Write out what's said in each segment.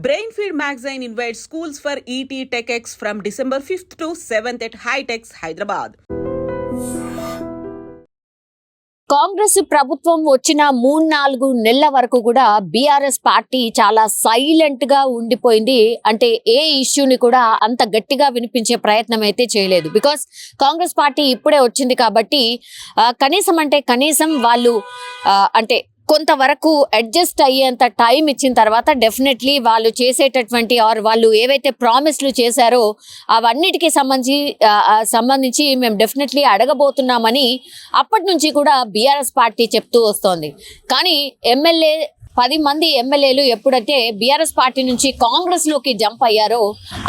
Brain feed magazine invites schools for ET TechX from December 5th to 7th at Hightex, Hyderabad. Congress ప్రభుత్వం వచ్చిన మూడు నాలుగు నెలల వరకు కూడా బీఆర్ఎస్ పార్టీ చాలా సైలెంట్గా ఉండిపోయింది అంటే ఏ ఇష్యూని కూడా అంత గట్టిగా వినిపించే ప్రయత్నం అయితే చేయలేదు బికాస్ కాంగ్రెస్ పార్టీ ఇప్పుడే వచ్చింది కాబట్టి కనీసం అంటే కనీసం వాళ్ళు అంటే కొంతవరకు అడ్జస్ట్ అయ్యేంత టైం ఇచ్చిన తర్వాత డెఫినెట్లీ వాళ్ళు చేసేటటువంటి ఆర్ వాళ్ళు ఏవైతే ప్రామిస్లు చేశారో అవన్నిటికీ సంబంధించి సంబంధించి మేము డెఫినెట్లీ అడగబోతున్నామని అప్పటి నుంచి కూడా బీఆర్ఎస్ పార్టీ చెప్తూ వస్తోంది. కానీ ఎమ్మెల్యే పది మంది ఎమ్మెల్యేలు ఎప్పుడైతే బీఆర్ఎస్ పార్టీ నుంచి కాంగ్రెస్లోకి జంప్ అయ్యారో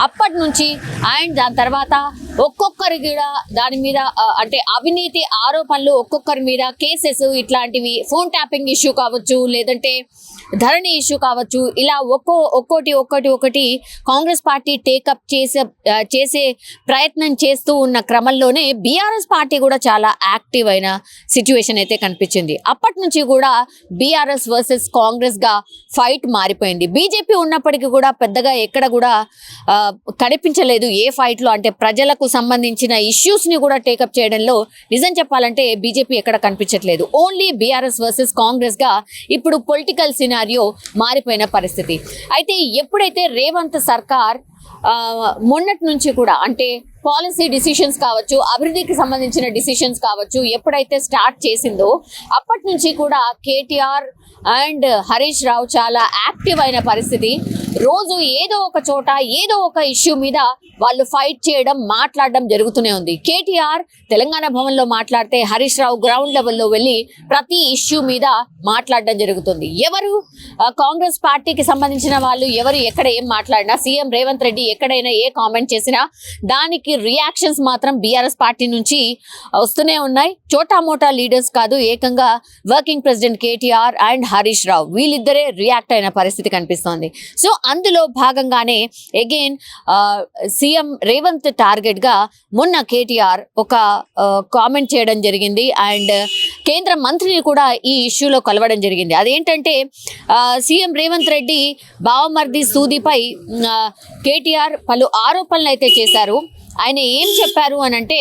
అప్పటి నుంచి అండ్ దాని తర్వాత ఒక్కొక్కరి కూడా దాని మీద అంటే అవినీతి ఆరోపణలు ఒక్కొక్కరి మీద కేసెస్ ఇట్లాంటివి ఫోన్ ట్యాపింగ్ ఇష్యూ కావచ్చు లేదంటే ధరణి ఇష్యూ కావచ్చు ఇలా ఒక్కో ఒక్కోటి ఒక్కటి ఒకటి కాంగ్రెస్ పార్టీ టేకప్ చేసే చేసే ప్రయత్నం చేస్తూ ఉన్న క్రమంలోనే బీఆర్ఎస్ పార్టీ కూడా చాలా యాక్టివ్ అయిన సిచ్యువేషన్ అయితే కనిపించింది. అప్పటి నుంచి కూడా బీఆర్ఎస్ వర్సెస్ కాంగ్రెస్గా ఫైట్ మారిపోయింది. బీజేపీ ఉన్నప్పటికీ కూడా పెద్దగా ఎక్కడ కూడా కనిపించలేదు ఏ ఫైట్లో. అంటే ప్రజలకు సంబంధించిన ఇష్యూస్ని కూడా టేకప్ చేయడంలో నిజం చెప్పాలంటే బీజేపీ ఎక్కడ కనిపించట్లేదు. ఓన్లీ బీఆర్ఎస్ వర్సెస్ కాంగ్రెస్గా ఇప్పుడు పొలిటికల్ సినారియో మారిపోయిన పరిస్థితి. అయితే ఎప్పుడైతే రేవంత్ సర్కార్ మొన్నటి నుంచి కూడా అంటే పాలసీ డిసిషన్స్ కావచ్చు అభివృద్ధికి సంబంధించిన డిసిషన్స్ కావచ్చు ఎప్పుడైతే స్టార్ట్ చేసిందో అప్పటి నుంచి కూడా కేటీఆర్ అండ్ హరీష్ రావు చాలా యాక్టివ్ అయిన పరిస్థితి. రోజు ఏదో ఒక చోట ఏదో ఒక ఇష్యూ మీద వాళ్ళు ఫైట్ చేయడం మాట్లాడడం జరుగుతూనే ఉంది. కేటీఆర్ తెలంగాణ భవన్లో మాట్లాడితే హరీష్ రావు గ్రౌండ్ లెవెల్లో వెళ్ళి ప్రతి ఇష్యూ మీద మాట్లాడడం జరుగుతుంది. ఎవరు? కాంగ్రెస్ పార్టీకి సంబంధించిన వాళ్ళు ఎవరు? ఎక్కడ ఏం మాట్లాడినా? సీఎం రేవంత్ రెడ్డి ఎక్కడైనా ఏ కామెంట్ చేసినా దానికి రియాక్షన్స్ మాత్రం బీఆర్ఎస్ పార్టీ నుంచి వస్తూనే ఉన్నాయి. చోటా మోటా లీడర్స్ కాదు ఏకంగా working president KTR and Harish Rao వీళ్ళిద్దరే రియాక్ట్ అయిన పరిస్థితి కనిపిస్తోంది. సో అందులో భాగంగానే అగైన్ సీఎం రేవంత్ టార్గెట్గా మొన్న కేటీఆర్ ఒక కామెంట్ చేయడం జరిగింది. అండ్ కేంద్ర మంత్రిని కూడా ఈ ఇష్యూలో కలవడం జరిగింది. అదేంటంటే సీఎం రేవంత్ రెడ్డి బావమర్ది సూదిపై కేటీఆర్ పలు ఆరోపణలు అయితే చేశారు. ఆయన ఏం చెప్పారు అని అంటే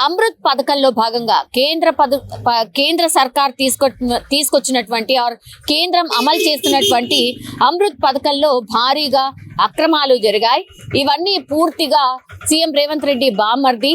అమృత్ పథకంలో భాగంగా కేంద్ర పద ప- కేంద్ర సర్కార్ తీసుకొ తీసుకొచ్చినటువంటి ఆర్ కేంద్రం అమలు చేస్తున్నటువంటి అమృత్ పథకంలో భారీగా అక్రమాలు జరిగాయి. ఇవన్నీ పూర్తిగా సీఎం రేవంత్ రెడ్డి బామర్ది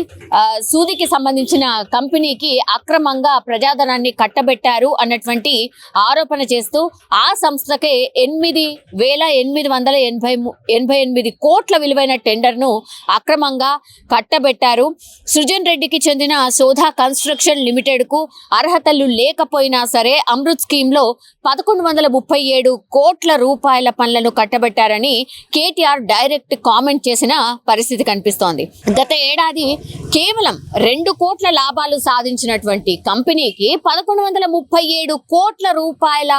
సూదికి సంబంధించిన కంపెనీకి అక్రమంగా ప్రజాధనాన్ని కట్టబెట్టారు అన్నటువంటి ఆరోపణ చేస్తూ ఆ సంస్థకే ఎనిమిది వేల ఎనిమిది వందల ఎనభై ఎనభై ఎనిమిది కోట్ల విలువైన టెండర్ను అక్రమంగా కట్టబెట్టారు. సృజన్ రెడ్డి రెడ్డికి చెందిన సోధా కన్స్ట్రక్షన్ లిమిటెడ్కు అర్హతలు లేకపోయినా సరే అమృత్ స్కీమ్లో పదకొండు వందల ముప్పై ఏడు కోట్ల రూపాయల పనులను కట్టబెట్టారని కేటీఆర్ డైరెక్ట్ కామెంట్ చేసిన పరిస్థితి కనిపిస్తోంది. గత ఏడాది కేవలం రెండు కోట్ల లాభాలు సాధించినటువంటి కంపెనీకి పదకొండు వందల ముప్పై ఏడు కోట్ల రూపాయల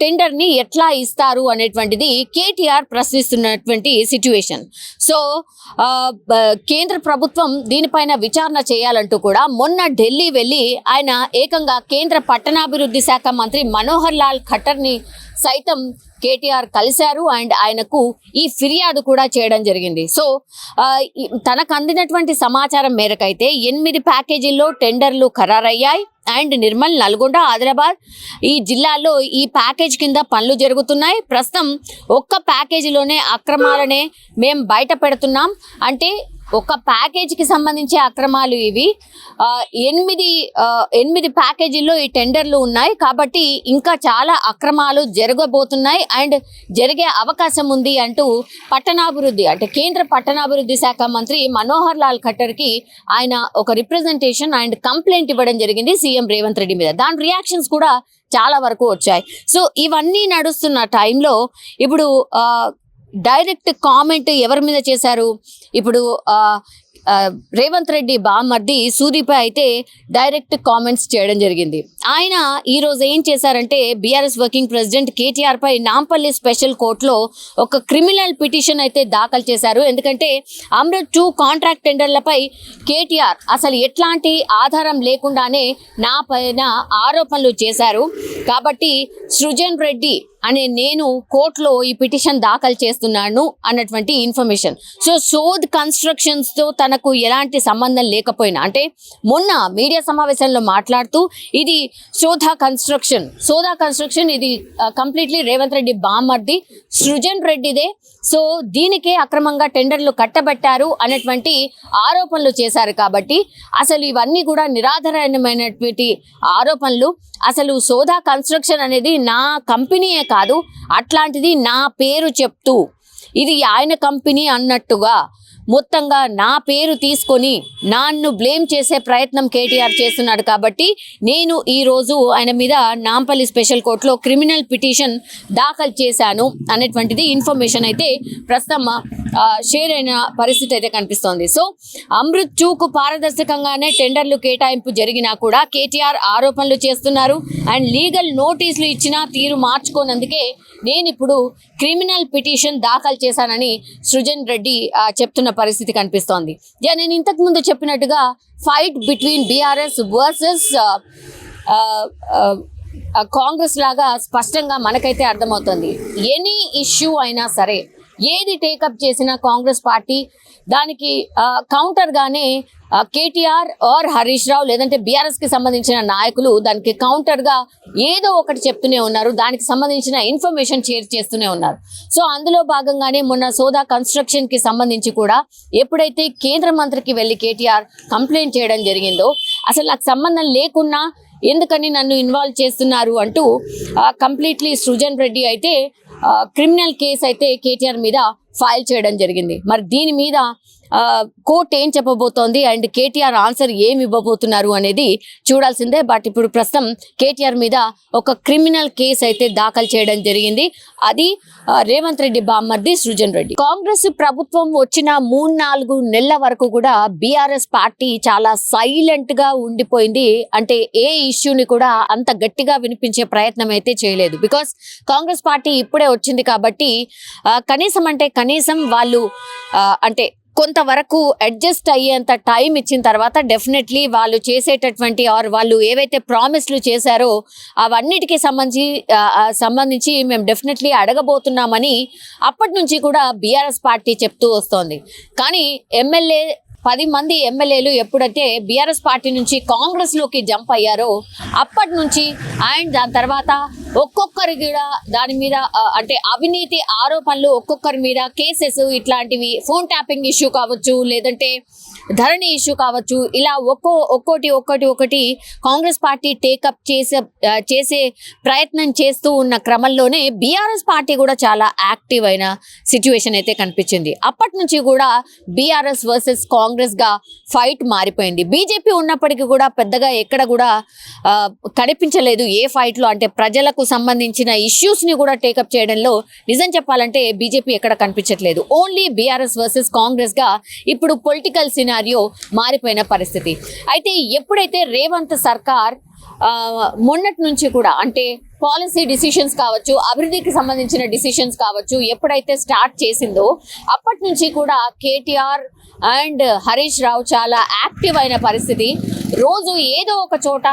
టెండర్ని ఎట్లా ఇస్తారు అనేటువంటిది కేటీఆర్ ప్రశ్నిస్తున్నటువంటి సిచ్యువేషన్ సో కేంద్ర ప్రభుత్వం దీనిపై దీనిపైన విచారణ చేయాలంటూ కూడా మొన్న ఢిల్లీ వెళ్ళి ఆయన ఏకంగా కేంద్ర పట్టణాభివృద్ధి శాఖ మంత్రి మనోహర్ లాల్ ఖట్టర్ని సైతం కేటీఆర్ కలిశారు అండ్ ఆయనకు ఈ ఫిర్యాదు కూడా చేయడం జరిగింది. సో తనకు అందినటువంటి సమాచారం మేరకైతే ఎనిమిది ప్యాకేజీల్లో టెండర్లు ఖరారయ్యాయి అండ్ నిర్మల్ నల్గొండ ఆదిలాబాద్ ఈ జిల్లాల్లో ఈ ప్యాకేజ్ కింద పనులు జరుగుతున్నాయి. ప్రస్తుతం ఒక్క ప్యాకేజీలోనే అక్రమాలనే మేము బయట పెడుతున్నాం. అంటే ఒక ప్యాకేజీకి సంబంధించి అక్రమాలు ఇవి. ఎనిమిది ఎనిమిది ప్యాకేజీల్లో ఈ టెండర్లు ఉన్నాయి. కాబట్టి ఇంకా చాలా అక్రమాలు జరగబోతున్నాయి. అండ్ జరిగే అవకాశం ఉంది అంటూ పట్టణాభివృద్ధి అంటే కేంద్ర పట్టణాభివృద్ధి శాఖ మంత్రి మనోహర్ లాల్ ఖట్టర్కి ఆయన ఒక రిప్రజెంటేషన్ అండ్ కంప్లైంట్ ఇవ్వడం జరిగింది సీఎం రేవంత్ రెడ్డి మీద. దాని రియాక్షన్స్ కూడా చాలా వరకు వచ్చాయి. సో ఇవన్నీ నడుస్తున్న టైంలో ఇప్పుడు డైరెక్ట్ కామెంట్ ఎవరి మీద చేశారు? ఇప్పుడు రేవంత్ రెడ్డి బామర్ది సూదిపై అయితే డైరెక్ట్ కామెంట్స్ చేయడం జరిగింది. ఆయన ఈరోజు ఏం చేశారంటే బీఆర్ఎస్ వర్కింగ్ ప్రెసిడెంట్ కేటీఆర్పై నాంపల్లి స్పెషల్ కోర్టులో ఒక క్రిమినల్ పిటిషన్ అయితే దాఖలు చేశారు. ఎందుకంటే అమృత్ టూ కాంట్రాక్ట్ టెండర్లపై కేటీఆర్ అసలు ఎట్లాంటి ఆధారం లేకుండానే నా పైన ఆరోపణలు చేశారు. కాబట్టి సృజన్ రెడ్డి అనే నేను కోర్టులో ఈ పిటిషన్ దాఖలు చేస్తున్నాను అన్నటువంటి ఇన్ఫర్మేషన్. సో సోద్ కన్స్ట్రక్షన్స్తో తనకు ఎలాంటి సంబంధం లేకపోయినా అంటే మొన్న మీడియా సమావేశంలో మాట్లాడుతూ ఇది సోధా కన్స్ట్రక్షన్. సోదా కన్స్ట్రక్షన్ ఇది కంప్లీట్లీ రేవంత్ రెడ్డి బామర్ది సృజన్ రెడ్డిదే. సో దీనికే అక్రమంగా టెండర్లు కట్టబెట్టారు అనేటువంటి ఆరోపణలు చేశారు కాబట్టి అసలు ఇవన్నీ కూడా నిరాధారమైనటువంటి ఆరోపణలు. అసలు సోదా కన్స్ట్రక్షన్ అనేది నా కంపెనీయే కాదు. అట్లాంటిది నా పేరు చెప్తూ ఇది ఆయన కంపెనీ అన్నట్టుగా మొత్తంగా నా పేరు తీసుకొని నన్ను బ్లేమ్ చేసే ప్రయత్నం కేటీఆర్ చేస్తున్నాడు కాబట్టి నేను ఈరోజు ఆయన మీద నాంపల్లి స్పెషల్ కోర్టులో క్రిమినల్ పిటిషన్ దాఖలు చేశాను అనేటువంటిది ఇన్ఫర్మేషన్ అయితే ప్రస్తుతం షేర్ అయిన పరిస్థితి అయితే కనిపిస్తోంది. సో అమృత్ చూకు పారదర్శకంగానే టెండర్లు కేటాయింపు జరిగినా కూడా కేటీఆర్ ఆరోపణలు చేస్తున్నారు. అండ్ లీగల్ నోటీసులు ఇచ్చినా తీరు మార్చుకోనందుకే నేను ఇప్పుడు క్రిమినల్ పిటిషన్ దాఖలు చేశానని సృజన్ రెడ్డి ఆ, చెప్తున్న పరిస్థితి కనిపిస్తోంది. నేను ఇంతకు ముందు చెప్పినట్టుగా fight between BRS versus Congress లాగా స్పష్టంగా మనకైతే అర్థమవుతుంది. ఎనీ ఇష్యూ అయినా సరే ఏది టేకప్ చేసినా కాంగ్రెస్ పార్టీ దానికి కౌంటర్ గానే కేటీఆర్ ఆర్ హరీష్ రావు లేదంటే బీఆర్ఎస్కి సంబంధించిన నాయకులు దానికి కౌంటర్గా ఏదో ఒకటి చెప్తూనే ఉన్నారు. దానికి సంబంధించిన ఇన్ఫర్మేషన్ షేర్ చేస్తూనే ఉన్నారు. సో అందులో భాగంగానే మొన్న సోదా కన్స్ట్రక్షన్కి సంబంధించి కూడా ఎప్పుడైతే కేంద్ర మంత్రికి వెళ్ళి కేటీఆర్ కంప్లైంట్ చేయడం జరిగిందో అసలు నాకు సంబంధం లేకున్నా ఎందుకని నన్ను ఇన్వాల్వ్ చేస్తున్నారు అంటూ కంప్లీట్లీ సృజన్ రెడ్డి అయితే క్రిమినల్ కేసు అయితే కేటీఆర్ మీద ఫైల్ చేయడం జరిగింది. మరి దీని మీద కోర్టు ఏం చెప్పబోతోంది? అండ్ కేటీఆర్ ఆన్సర్ ఏమి ఇవ్వబోతున్నారు అనేది చూడాల్సిందే. బట్ ఇప్పుడు ప్రస్తుతం కేటీఆర్ మీద ఒక క్రిమినల్ కేసు అయితే దాఖలు చేయడం జరిగింది. అది రేవంత్ రెడ్డి బామ్మర్ది సృజన్ రెడ్డి. కాంగ్రెస్ ప్రభుత్వం వచ్చిన మూడు నాలుగు నెలల వరకు కూడా బీఆర్ఎస్ పార్టీ చాలా సైలెంట్గా ఉండిపోయింది. అంటే ఏ ఇష్యూని కూడా అంత గట్టిగా వినిపించే ప్రయత్నం అయితే చేయలేదు. బికాస్ కాంగ్రెస్ పార్టీ ఇప్పుడే వచ్చింది కాబట్టి కనీసం అంటే కనీసం వాళ్ళు అంటే కొంతవరకు అడ్జస్ట్ అయ్యేంత టైం ఇచ్చిన తర్వాత డెఫినెట్లీ వాళ్ళు చేసేటటువంటి ఆర్ వాళ్ళు ఏవైతే ప్రామిస్లు చేశారో అవన్నిటికీ సంబంధించి సంబంధించి మేము డెఫినెట్లీ అడగబోతున్నామని అప్పటి నుంచి కూడా బీఆర్ఎస్ పార్టీ చెప్తూ వస్తోంది. కానీ ఎమ్మెల్యే పది మంది ఎమ్మెల్యేలు ఎప్పుడైతే బీఆర్ఎస్ పార్టీ నుంచి కాంగ్రెస్లోకి జంప్ అయ్యారో అప్పటి నుంచి అండ్ దాని తర్వాత ఒక్కొక్కరి కూడా దాని మీద అంటే అవినీతి ఆరోపణలు ఒక్కొక్కరి మీద కేసెస్ ఇట్లాంటివి ఫోన్ ట్యాపింగ్ ఇష్యూ కావచ్చు లేదంటే ధరణి ఇష్యూ కావచ్చు ఇలా ఒక్కో ఒక్కోటి ఒక్కటి ఒకటి కాంగ్రెస్ పార్టీ టేకప్ చేసే చేసే ప్రయత్నం చేస్తూ ఉన్న క్రమంలోనే బీఆర్ఎస్ పార్టీ కూడా చాలా యాక్టివ్ అయిన సిచ్యువేషన్ అయితే కనిపించింది. అప్పటి నుంచి కూడా బీఆర్ఎస్ వర్సెస్ కాంగ్రెస్గా ఫైట్ మారిపోయింది. బీజేపీ ఉన్నప్పటికీ కూడా పెద్దగా ఎక్కడ కూడా కనిపించలేదు ఏ ఫైట్లో. అంటే ప్రజలకు సంబంధించిన ఇష్యూస్ని కూడా టేకప్ చేయడంలో నిజం చెప్పాలంటే బీజేపీ ఎక్కడ కనిపించట్లేదు. ఓన్లీ బీఆర్ఎస్ వర్సెస్ కాంగ్రెస్గా ఇప్పుడు పొలిటికల్ సినారియో మారిపోయిన పరిస్థితి. అయితే ఎప్పుడైతే రేవంత్ సర్కార్ మొన్నటి నుంచి కూడా అంటే పాలసీ డిసిషన్స్ కావచ్చు అభివృద్ధికి సంబంధించిన డిసిషన్స్ కావచ్చు ఎప్పుడైతే స్టార్ట్ చేసిందో అప్పటి నుంచి కూడా కేటీఆర్ అండ్ హరీష్ రావు చాలా యాక్టివ్ అయిన పరిస్థితి. రోజు ఏదో ఒక చోట